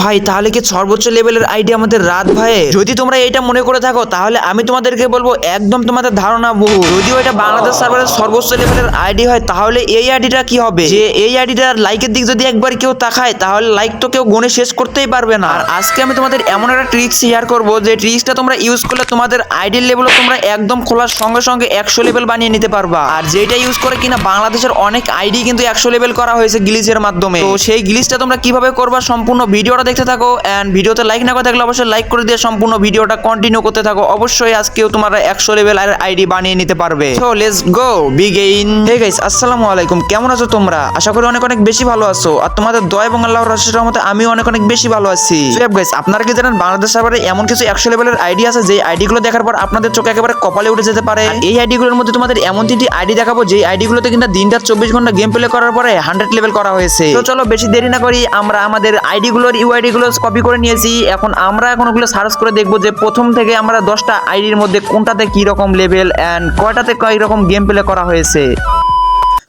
ভাই, তাহলে কি সর্বোচ্চ লেভেলের আইডি আমাদের রাত ভাই? যদি তোমরা এটা মনে করে থাকো, তাহলে আমি তোমাদেরকে বলব একদম তোমাদের ধারণা বহু। যদিও এটা বাংলাদেশ সার্ভারের সর্বোচ্চ লেভেলের আইডি হয়, তাহলে এই আইডিটা কি হবে? যে এই আইডিটার লাইকের দিক যদি একবার কেউ তাকায়, তাহলে লাইক তো কেউ গণে শেষ করতেই পারবে না। আর আজকে আমি তোমাদের এমন একটা ট্রিক শেয়ার করব, যে ট্রিক্সটা তোমরা ইউজ করলে তোমাদের আইডির লেভেল তোমরা একদম খোলার সঙ্গে সঙ্গে একশো লেভেল বানিয়ে নিতে পারবা। আর যেটা ইউজ করে কিনা বাংলাদেশের অনেক আইডি কিন্তু একশো লেভেল করা হয়েছে গ্লিচের মাধ্যমে। তো সেই গ্লিচটা তোমরা কীভাবে করবা সম্পূর্ণ ভিডিওটা দেখতে থাকো এন্ড ভিডিওতে লাইক না করে থাকলে অবশ্যই লাইক করে দিয়ে সম্পূর্ণ ভিডিওটা কন্টিনিউ করতে থাকো। অবশ্যই আজকেও তোমরা একশো লেভেল আইডি বানিয়ে নিতে পারবে। So let's go begin hey guys আসসালামু আলাইকুম, কেমন আছো তোমরা? আশা করি অনেক অনেক বেশি ভালো আছো, আর তোমাদের দয়া এবং আল্লাহর রহস্যের রহমতে আমি অনেক অনেক বেশি ভালো আছি। সো গাইস আপনারা কি জানেন, বাংলাদেশ সার্ভারে এমন কিছু একশো লেভেলের আইডি আছে যে আইডি গুলো দেখার পর আপনাদের চোখে একেবারে কপালে উঠে যেতে পারে। এই আইডি গুলোর মধ্যে তোমাদের এমন তিনটি আইডি দেখাবো যে আইডি গুলোতে কিন্তু দিনটা চব্বিশ ঘণ্টা গেম প্লে করার পরে হান্ড্রেড লেভেল করা হয়েছে। তো চলো বেশি দেরি না করি, আমরা আমাদের আইডি গুলোর ইউআইডি গুলো কপি করে নিয়েছি। এখন আমরা এখন ওগুলো সার্চ করে দেখব যে প্রথম থেকে আমরা দশটা আইডির মধ্যে কোনটাতে কি রকম লেভেল অ্যান্ড কয়টাতে কয় রকম গেম প্লে করা হয়েছে।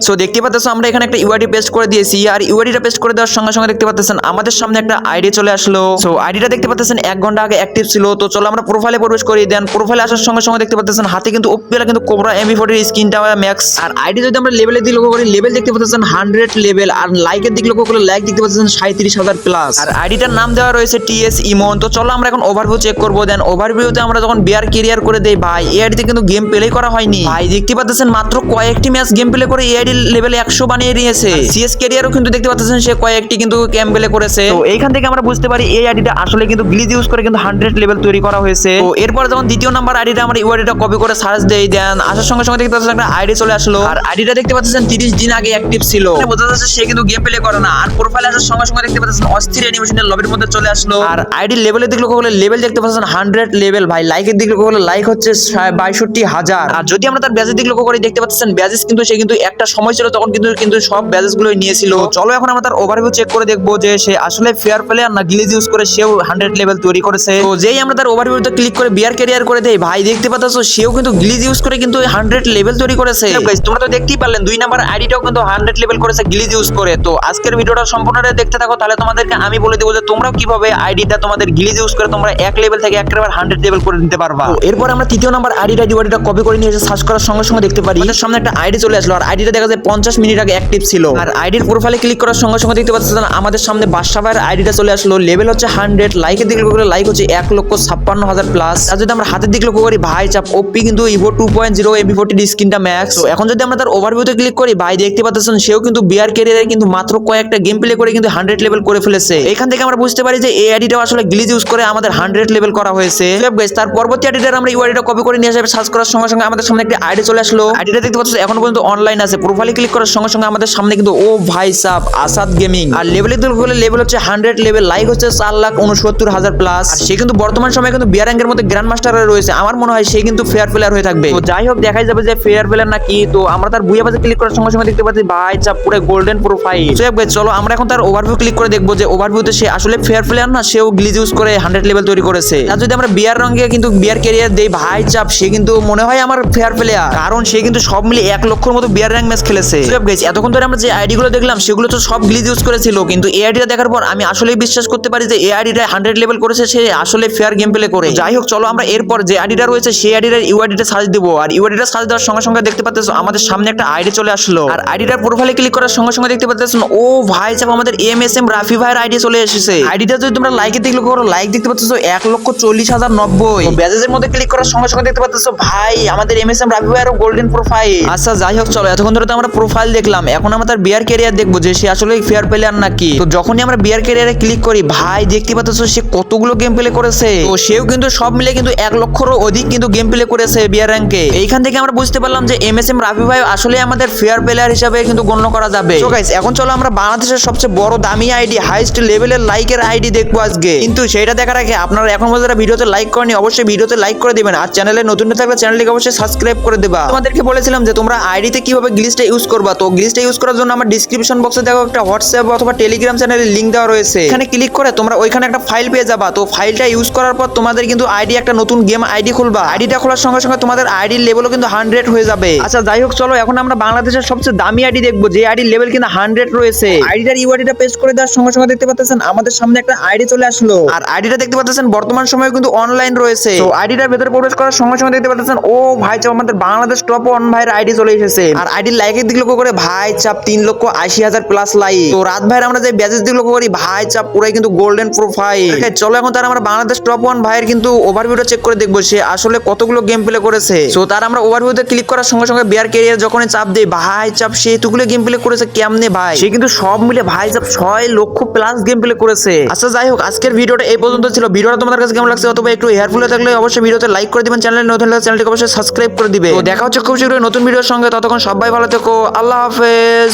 সো দেখতে পাচ্ছ, আমরা এখানে একটা ইউআইডি পেস্ট করে দিয়েছি। আর ইউআইডিটা পেস্ট করে দেওয়ার সঙ্গে সঙ্গে দেখতে পাচ্ছেন, আমাদের সামনে একটা আইডি চলে আসলো। সো আইডিটা দেখতে পাচ্ছেন, এক ঘণ্টা আগে অ্যাক্টিভ ছিল। তো চলো আমরা প্রোফাইলে প্রবেশ করি। দেন প্রোফাইলে আসার সঙ্গে সঙ্গে দেখতে পাচ্ছেন, হাতে কিন্তু ওপিএল কিন্তু কোবরা এমবি ফোর্টির স্ক্রিনটা ম্যাক্স আর আইডি যদি আমরা লেভেলের দিকে লক্ষ্য করি লেভেল দেখতে পাচ্ছেন হান্ড্রেড লেভেল আর লাইকের দিকে লক্ষ্য করলে লাইক দেখতে পাচ্ছেন সাঁত্রিশ হাজার প্লাস আর আইডিটার নাম দেওয়া রয়েছে টিএস ইমন তো চলো আমরা এখন ওভারভিউ চেক করব। দেন ওভারভিউতে আমরা যখন বিয়ার কেরিয়ার করে দেই, ভাই এই আইডিতে কিন্তু গেম প্লে করা হয়নি। ভাই, দেখতে পাচ্ছেন, মাত্র কয়েকটি ম্যাচ গেম প্লে করে এই লেভেলে একশো বানিয়ে নিয়েছে সিএস ক্যারিয়ারও কিন্তু দেখতে পাচ্ছেন সে কয়েকটি কিন্তু গেম প্লে করেছে। তো এইখান থেকে আমরা বুঝতে পারি এই আইডিটা আসলে কিন্তু গ্লিজ ইউজ করে কিন্তু হান্ড্রেড লেভেল তৈরি করা হয়েছে। তো এরপর যখন দ্বিতীয় নাম্বার আইডিটা আমরা ইউআইডিটা কপি করে সার্চ দেই দেন আসার সঙ্গে সঙ্গে দেখতে পাচ্ছেন একটা আইডি চলে আসলো। আর আইডিটা দেখতে পাচ্ছেন তিরিশ দিন আগে অ্যাক্টিভ ছিল। মানে বোঝা যাচ্ছে সে কিন্তু গেম প্লে করে না। আর প্রোফাইলে আসার সঙ্গে সঙ্গে দেখতে পাচ্ছেন অস্থির অ্যানিমেশনের লবির মধ্যে চলে আসলো। আর আইডি লেভেলের দিকে লক্ষ্য করলে লেভেল দেখতে পাচ্ছেন হান্ড্রেড লেভেল ভাই লাইকের দিকে লক্ষ্য করলে লাইক হচ্ছে বাইষট্টি হাজার। আর যদি আমরা তার ব্যাজের দিকে লক্ষ্য করি দেখতে পাচ্ছেন ব্যাজেস কিন্তু সে কিন্তু একটা সময় ছিল তখন কিন্তু কিন্তু সব ব্যাজেসগুলো নিয়েছিল। চলো এখন আমরা তার ওভারভিউ চেক করে দেখব যে সে আসলে ফেয়ার প্লেয়ার না গ্লিজ ইউজ করে সেও হান্ড্রেড লেভেল তৈরি করেছে। তো যেই আমরা তার ওভারভিউতে ক্লিক করে বিয়ার ক্যারিয়ার করে দেই ভাই দেখতে পাচ্ছ সেও কিন্তু গ্লিজ ইউজ করে কিন্তু হান্ড্রেড লেভেল তৈরি করেছে। তোমরা তো দেখতেই পারলেন দুই নাম্বার আইডিটাও কিন্তু হান্ড্রেড লেভেল করেছে গ্লিজ ইউজ করে। তো আজকের ভিডিওটা সম্পূর্ণটা দেখতে থাকো তাহলে তোমাদেরকে আমি বলে দেবো যে তোমরাও কীভাবে আইডিটা তোমাদের গ্লিজ ইউজ করে তোমরা এক লেভেল থেকে একেবারে হান্ড্রেড লেভেল করে নিতে পারবা। এরপর আমরা তৃতীয় নাম্বার আইডিটা ডিওয়াইডিটা কপি করে নিয়ে এসে সার্চ করার সঙ্গে সঙ্গে দেখতে পারি। সামনে একটা আইডি চলে আসলো আর আইডিটা দেখা যায় পঞ্চাশ মিনিট আগে অ্যাক্টিভ ছিল। আর আইডির প্রোফাইলে ক্লিক করার সঙ্গে সঙ্গে দেখতে পাচ্ছেন আমাদের সামনে বাদশা ভাইয়ের আইডিটা চলে আসলো। লেভেল হচ্ছে হান্ড্রেড লাইকের দিকে লক্ষ্য করে লাইক হচ্ছে এক লক্ষ ছাপ্পান্ন হাজার প্লাস আর যদি আমরা হাতের দিকে লক্ষ্য করি, ভাই চাপ ওপি কিন্তু Evo two point zero MB forty স্ক্রিনটা ম্যাক্স এখন যদি আমরা তার ওভারভিউতে ক্লিক করি, ভাই দেখতে পাচ্ছেন সেও কিন্তু বিয়ার ক্যারিয়ারে কিন্তু মাত্র কয়েকটা গেম প্লে করে কিন্তু হান্ড্রেড লেভেল করে ফেলেছে। এখান থেকে আমরা বুঝতে পারি যে এই আইডিটাও আসলে গ্লিজ ইউজ করে আমাদের হান্ড্রেড লেভেল করা হয়েছে। তার পরবর্তী আইডিটার আমরা ইউআইডিটা কপি করে নিয়ে যাবে সার্চ করার সঙ্গে সঙ্গে আমাদের সামনে একটা আইডি চলে আসলো। আইডিটা দেখতে পাচ্ছেন এখন পর্যন্ত অনলাইন আছে। প্রোফাইলে ক্লিক করার সঙ্গে সঙ্গে আমাদের সামনে কিন্তু ও ভাই সাব আসাদ গেমিং আর লেভেল দিকে লেভেল হচ্ছে হান্ড্রেড লেভেল লাইক হচ্ছে চার লাখ উনসত্তর হাজার প্লাস সে কিন্তু বর্তমান সময়ে কিন্তু বিয়ার র্যাঙ্কের মধ্যে গ্র্যান্ড মাস্টার রয়েছে। আমার মনে হয় সে কিন্তু ফেয়ার প্লেয়ার হয়ে থাকবে। তো যাই হোক দেখাই যাবে যে ফেয়ার প্লেয়ার নাকি তো আমরা তার বুয়া বাজে ক্লিক করার সঙ্গে সঙ্গে দেখতে পাচ্ছি ভাই চাপ পুরো গোল্ডেন প্রোফাইল চলো আমরা এখন তার ওভারভিউ ক্লিক করে দেখব যে ওভারভিউতে সে আসলে ফেয়ার প্লেয়ার না সেও গ্লিজ ইউজ করে হান্ড্রেড লেভেল তৈরি করেছে। আর যদি আমরা বিয়ার রঙে কিন্তু বিয়ার ক্যারিয়ার দেই ভাই চাপ সে কিন্তু মনে হয় আমার ফেয়ার প্লেয়ার কারণ সে কিন্তু সব মিলে এক লক্ষর মতো বিয়ার র্যাঙ্ক ম্যাচ খেলেছে এতক্ষণ ধরে আমরা যে আইডি গুলো দেখলাম সেগুলো তো সব গ্লিজ ইউজ করেছিল কিন্তু এই আইডিটা দেখার পর আমি আসলেই বিশ্বাস করতে পারি যে এই আইডিটা হান্ড্রেড লেভেল করেছে সে আসলে ফেয়ার গেম প্লে করে যাই হোক চলো আমরা এরপর যে আইডিটা রয়েছে সেই আইডিটার ইউআইডিটা সার্চ দেবো আর ইউ ইউআইডিটা সার্চ দেওয়ার সঙ্গে সঙ্গে দেখতে পাচ্ছ আমাদের সামনে একটা আইডি চলে আসলো আর আইডিটার প্রোফাইলে ক্লিক করার সঙ্গে সঙ্গে দেখতে পাচ্ছ ও ভাই সাহেব আমাদের এম এস এম রাফি ভাইয়ের আইডি চলে এসেছে আইডিটা যদি তোমরা লাইকে দেখলে করো লাইক দেখতে পাচ্ছ এক লক্ষ চল্লিশ হাজার নব্বই ব্যাজেজের মধ্যে ক্লিক করার সঙ্গে সঙ্গে দেখতে পাচ্ছ ভাই আমাদের এম এস এম রাফি ভাইয়ের গোল্ডেন প্রোফাইল আচ্ছা যাই হোক চলো এতক্ষণ ধরে তো আমরা প্রোফাইল দেখলাম, এখন আমরা তার বিয়ার ক্যারিয়ার দেখব যে সে আসলে ফেয়ার প্লেয়ার নাকি তো যখনই আমরা বিয়ার ক্যারিয়ারে ক্লিক করি, ভাই, দেখতে পাচ্ছ সে কতগুলো গেম প্লে করেছে? তো সেও কিন্তু সব মিলে কিন্তু এক লক্ষরও অধিক কিন্তু গেম প্লে করেছে বিয়ার র্যাঙ্কে এইখান থেকে আমরা বুঝতে পারলাম যে এম এস এম রাফি ভাই আসলে আমাদের ফেয়ার প্লেয়ার হিসাবে কিন্তু গণ্য করা যাবে। তো গাইস এখন চলো আমরা বাংলাদেশের সবচেয়ে বড় দামি আইডি হাইস্ট লেভেলের লাইকের আইডি দেখব আজকে। কিন্তু সেটা দেখার আগে আপনারা এখন পর্যন্ত ভিডিওতে লাইক করেনি অবশ্যই ভিডিওতে লাইক করে দিবেন। আর চ্যানেলে নতুন থাকলে চ্যানেলটিকে অবশ্যই সাবস্ক্রাইব করে দেবা। তোমাদেরকে বলেছিলাম যে তোমরা আইডিতে কীভাবে গ্লিচ গ্লিচটা ইউজ করবা তো গ্লিচটা ইউজ করার জন্য আমার ডিসক্রিপশন বক্সে দেখো একটা হোয়াটসঅ্যাপ অথবা টেলিগ্রাম চ্যানেলের লিংক দেওয়া রয়েছে এখানে ক্লিক করে তোমরা ওইখানে একটা ফাইল পেয়ে যাবা তো ফাইলটা ইউজ করার পর তোমাদের কিন্তু আইডি একটা নতুন গেম আইডি খুলবা আইডিটা খোলার সঙ্গে সঙ্গে তোমাদের আইডির লেভেলও কিন্তু হান্ড্রেড হয়ে যাবে আচ্ছা যাই হোক চলো এখন আমরা বাংলাদেশের সবচেয়ে দামি আইডি দেখব যে আইডির লেভেল কিন্তু হান্ড্রেড রয়েছে আইডিটার ইউআইডিটা পেস্ট করে দেওয়ার সঙ্গে সঙ্গে দেখতে পাচ্ছেন আমাদের সামনে একটা আইডি চলে আসলো আর আইডিটা দেখতে পাচ্ছেন বর্তমান সময়ে কিন্তু অনলাইন রয়েছে তো আইডিটার ভেতরে প্রবেশ করার সঙ্গে সঙ্গে দেখতে পাচ্ছেন ও ভাই চাপ আমাদের বাংলাদেশ টপ ওয়ান ভাইয়ের আইডি চলে এসেছে আর আইডির লাইকের দিক লক্ষ্য করে ভাই চাপ তিন লক্ষ আশি হাজার প্লাস লাইক তো রাত ভাইয়ের আমরা যে ব্যাজের দিক লক্ষ্য করি ভাই চাপ পুরাই কিন্তু গোল্ডেন প্রোফাইল চলো এখন তার আমরা বাংলাদেশ টপ ওয়ান ভাইয়ের কিন্তু ওভারভিউটা চেক করে দেখব সে আসলে কতগুলো গেম প্লে করেছে। তো তার আমরা ওভারভিউতে ক্লিক করার সঙ্গে সঙ্গে বিয়ার কেরিয়ার যখনই চাপ দেই ভাই চাপ সে এতগুলো গেম প্লে করেছে কেমনে ভাই? সে কিন্তু সব মিলে ভাই চাপ ছয় লক্ষ প্লাস গেম প্লে করেছে। আচ্ছা যাই হোক আজকের ভিডিওটা এই পর্যন্ত ছিল। ভিডিওটা তোমাদের কাছে কেমন লাগছে অথবা একটু হেয়ারফুল থাকলে অবশ্যই ভিডিওতে লাইক করে দিবেন। চ্যানেল নতুন চ্যানেলটিকে অবশ্যই সাবস্ক্রাইব করে দিবে। তো দেখা হচ্ছে খুব শীঘ্রই নতুন ভিডিওর সঙ্গে। ততক্ষণ সবাই ভালো থেকো আল্লাহ হাফেজ।